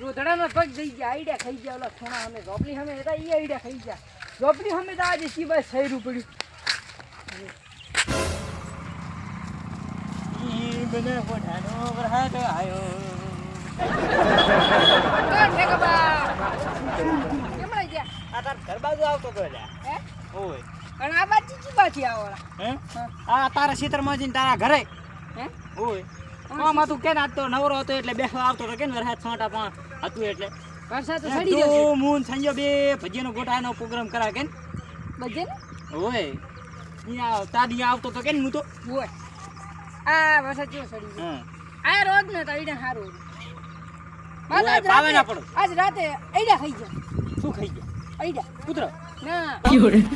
રોધડાનો પગ જઈ ગયા આઈડિયા ખાઈ ગયા ઓલા થોણા અમે ઝોપડી અમે હતા એ આઈડિયા ખાઈ ગયા. ઝોપડી અમે તો આજે સિવાય સૈરું પડ્યું. તારા ઘરે બાજુ આમાં તું કે આજ તો નવરો હતો એટલે બેસવા આવતો તો કે ને વરસાદ છોટા પણ હતું એટલે. વરસાદ તો સડી જશે તું મૂન સંજો બે ભજીયાનો ગોટાનો પ્રોગ્રામ કરા કે ભજીયા ને ઓય અહીંયા તારી આવતો તો કે ને હું તો. ઓય. આ વરસાદ જો સડી ગયો? આ રોજ ને તો ઈડે સારું આજ પાવે ના રાતે પડો. આજ રાતે આઈડિયા ખાઈ ગયા. શું ખાઈ ગયા? આઈડિયા કૂતરો? ના.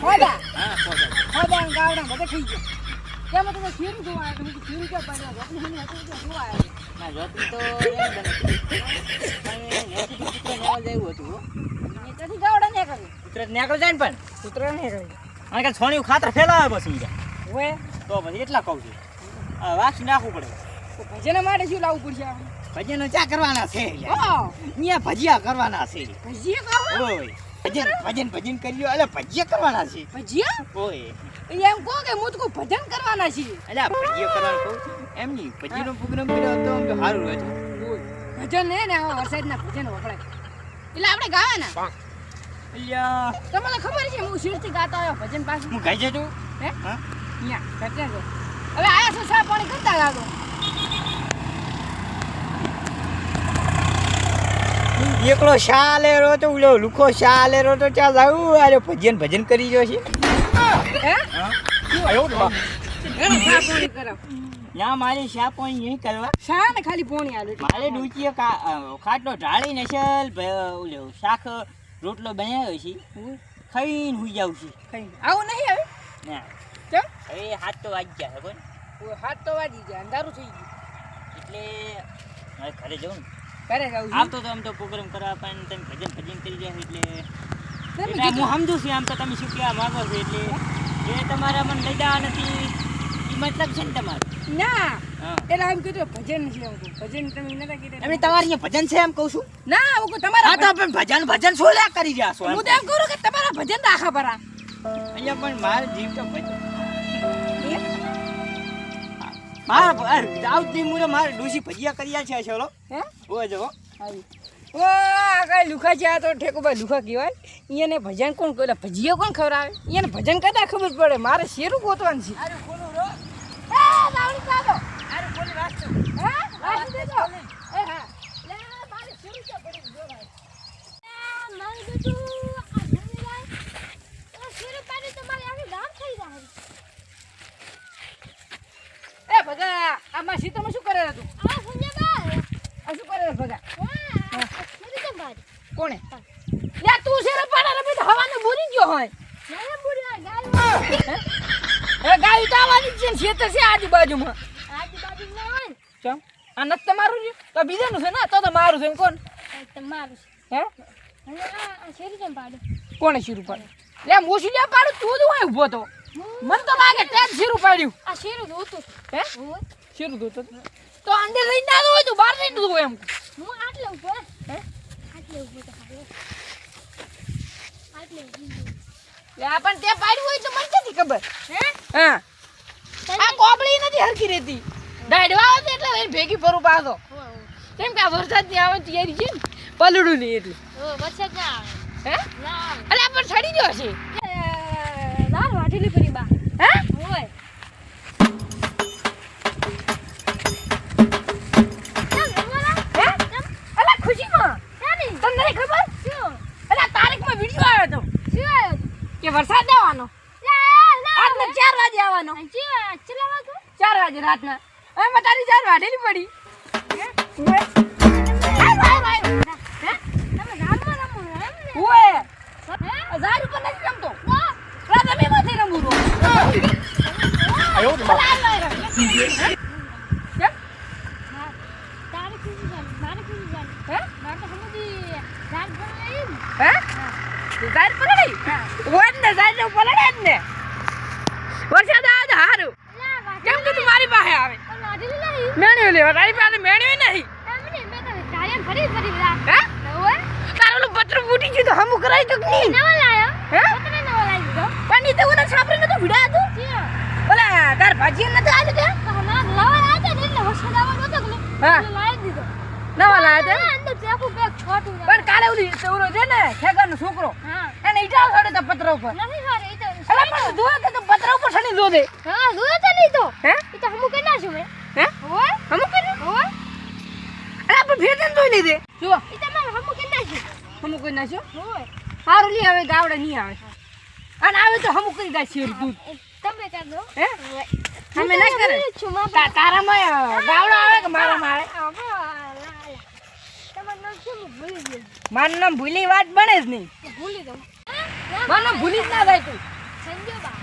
ખોદા ખોદા ગાવડા બધા ખાઈ ગયા. કેમ તમે ખીરું જોવા આવ્યા તમે ખીરું ક્યાં પાડ્યા આપણે હમણાં હતું ત્યાં જોવા આવ્યા ના તો પણ નેવા જેવું હતું. ગાવડા નીકળી જાય ને પણ. કૂતરો ને કર્યું અને કે છોણિયું ખાતર ફેલાવે પછી ઈ. તો પછી એટલા કહું છું. આ વાસી નાખવું પડે. ભજન માટે શું લાવવું પડશે આપણે ભજીયાનો ચા કરવાના છે હા. અહીંયા ભજીયા કરવાના છે. ભજીયા ઓય. ભજન ભજન ભજન કર્યો એટલે ભજીયા કરવાના છે. ભજીયા? ઓય. એમ કહો કે હું તો કોઈ ભજન કરવાના છે. એટલે ભજીયા કરવાનું કહું એમ નહીં ભજીયાનો પ્રોગ્રામ કર્યો તો આમ તો સારું હતું ભજન ને ને આવા વરસાદના ભજન વપરાય એટલે આપણે ગાવાના? અલ્યા. તમને ખબર છે હું શીરથી ગાતો આવ્યો ભજન પાછું હું ગાઈ જતો હે? હા. અહીંયા ભજન હવે આયા સસા પાણી કરતા લાગો એકલો શા લેરો તો ઉલો લુખો શા લેરો તો ચા જાવું અરે ભજન ભજન કરી રહ્યો છે. હે? હા? ના મારે શા પોણી નહીં કરવા. શા ને ખાલી પોણી આલે મારે ડૂચીએ ખાટલો ઢાળી નસલ ભ- ઓલો શાક રોટલો બનાવ્યો છે. ખાઈને હુઈ જાઉં છું. કઈ આવું નહીં હવે ના. કેમ? હવે હાથ તો વાગી ગયા ખબર ઓય, હાથ તો વાગી ગયા અંધારું થઈ ગયું. એટલે મારે ઘરે જવું ને. જાઉં છું આવતો તો આમ તો પ્રોગ્રામ કરવા પણ તમે ભજન ભજન કરી જાય એટલે એટલે હું સમજુ છું આમ તો તમે શું કહેવા માંગો છો એટલે એ તમારા મને લઈ જવા નથી. એ મતલબ છે ને તમારો. ના એટલે આમ કીધું ભજન છે એમ ભજન તમે નતા કીધું. એમની તમારે અહીંયા ભજન છે એમ કહું છું? ના હું કહું તમારા હા તો પણ ભજન ભજન શું લ્યા કરી છો? હું તો એમ કહું કે તમારા ભજન રાખા ભરા અહીંયા પણ મારે જીવ તો ભજન મારા આવતી મુરે મારે ડોસી ભજીયા કર્યા છે ચલો હે ઓ જો ઓ આ કઈ લુખા છે તો ઠેકોભાઈ લુખા કહેવાય એને ભજન કોણ કરે ભજીયા કોણ ખવડાવે એને ભજન કદા ખબર પડે મારે શેરું ગોતવાનું છે એ, લાવણી ચાલો. હે? લાવણી દેજો. એ, હા. લે, મારે શેરું ક્યાં પડ્યું? જો ભાઈ. એ આમાં સીતામાં શું કરે તું? આ શું કરે ભગા? કોણે? યાર તું શેરે પાડા રમી હવાને બોલી ગયો હોય. હે? ગાય તો ગાય જ છે ને ખેતર છે આજુબાજુમાં. ચમ આ નત તમારું છે? તો બીજાનું છે ને? તો તો મારું છે કોણ? હે? કોણે શીરું પાડ્યું? લે મોસી લે પાડું? તું જ ઊભો તો. મને તો લાગે જ શીરું પાડ્યું. હે? શીરું દોતો તો અંદર રહી ના હોય તો બહાર લઈને દો એમ. હું હે? લે આ પણ તે પાડ્યું હોય તો મને નથી ખબર? હે? હા. આ કોબળી નથી હરકી રહેતી. ડાયડવા આવે એટલે એ ભેગી ફરું પાછો. કેમ કે આ વરસાદની આવે તૈયારી છે ને પલડું નહીં એટલે. હે અરે પણ છડી ગયો છે હે હે? વરસાદ આવવાનો? આજના ચાર વાગે આવવાનો. ચાર વાગે રાતના. હવે તારી ચાર વાઢેલી પડી. રમતો રાત રમીમાંથી રમું છું. આયો તો અલા, આય, આય, આય. હે? કેમ? હે? હે? તું ઝાડ પલળી? હોય જ ને, ઝાડ ને જ ને. વરસાદ આવે તો હારું. કેમ કે તું મારી પાસે આવે? મેળવી લે તારી પાસે મેળવી નહીં. હે? બીજું તો હમું કરાય તો નહીં નવા લાયો હે નવા લાવી દીધો પણ ઈ તો ઓલા છાપરે નતો ભીડા હતું ઓલા તાર ભાજી નતો તો ના નવા લાયા હતા ને એટલે વરસાદ આવવાનો હતો કે? હા. લાવી દીધો નવા લાયા હા, અંદર પેકું પેક છોટું પણ કાલે ઓલી ઓલો છે ને ખેગારનો છોકરો હા. એને ઈજા છોડે તો પત્ર નથી સારું અલા પણ જોવે તો પત્ર ઉપર છડી દો દે. હા જોયો તો નહીં તો. હે? એ તો હમું કરી નાખ્યું મેં હે? હોય? હમું કર્યું હોય? અલા પણ ફેર જોઈ લીધે. જો એ તો મારે હમું કરી નાખ્યું હમું કરી નાખ્યો હોય. સારું લી હવે ગાવડે નહીં આવે. અને આવે તો હમું કરી શેર દૂધ. તમે કર દો હે? અમે ના કરે. તારામાં ગાવડા આવે કે મારામાં આવે? તમારું શું ભૂલી ગયો. મારું નામ ભૂલી વાત બને જ નહીં. ભૂલી દઉં મારું નામ ભૂલી જ ના જાય તું. સંજોબા.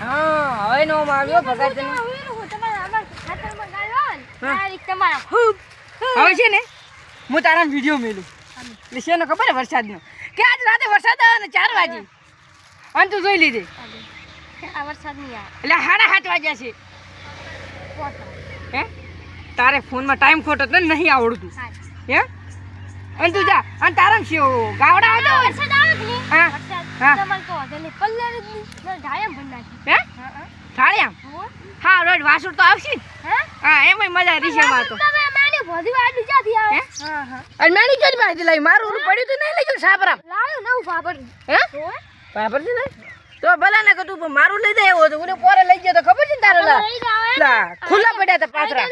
હા હવે નો માર્યો ભગત ને હા. તમારા ખૂબ હવે છે ને હું તારા વીડિયો મેલું. એટલે શેનો ખબર વરસાદનો? કે આજ રાતે વરસાદ આવે ને ચાર વાગે. અને તું જોઈ લીધી. આ વરસાદ નહીં આવે. એટલે સાડા સાત વાગ્યા છે. હે? તારે ફોનમાં ટાઈમ ખોટો તો નહીં આવડતું. હા. અને તું જા. અને તારા ગાવડા આવતો વરસાદ આવે હા. હા. તમારે તો કલર જ નહીં. મેં ઢાળિયામાં ભરી નાખી. હે? હા હા. થાળ્યા હોય? હા રોજ વાસુર તો આવશે હા? હા મજા રીશે તો. ભોધી વાળી ક્યાંથી આવે. હા? હા અને લાવી મારું ઓલું પડ્યું તો નહીં લઈ ગયું સાપરા લાવ્યો નવું ભાભર. હે? હોય છે ને? તો ભલે ને કતું પણ મારું લઈ જાય એવો તો પોરે લઈ ગયો તો ખબર છે ને તારે લા. લા, ખુલ્લા પડ્યા હતા પાથરા.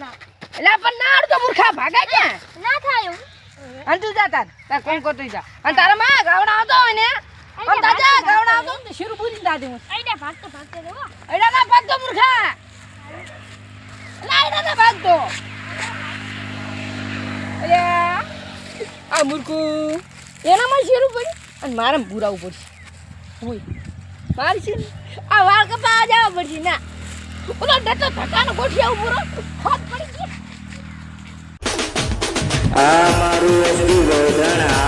ના એટલે પણ ના અડતો મૂર્ખા ભાગા ક્યાં? ના થાય અને તું જા તાર. તાર કોણ કોતું જા. અને તારા માં ગાવડા આવતો હોય ને આમ તાજા ગાવડા આવતો. ને તો શીરું પૂરી દાદી હું. આઈડા ભાગતો ભાગતો જવો એડા ના ભાગતો મૂર્ખા. એડા ના ભાગતો. અરે આ. મૂર્ખું. એનામાં શીરું પડી અને મારે બુરાવું પડશે. હોય મારે છે આ વાળ કપા જાવ પડશે. ના. ઓલો ડટો ધક્કાનો ગોઠી આવું પૂરો આ મારું એસડી ગોધણ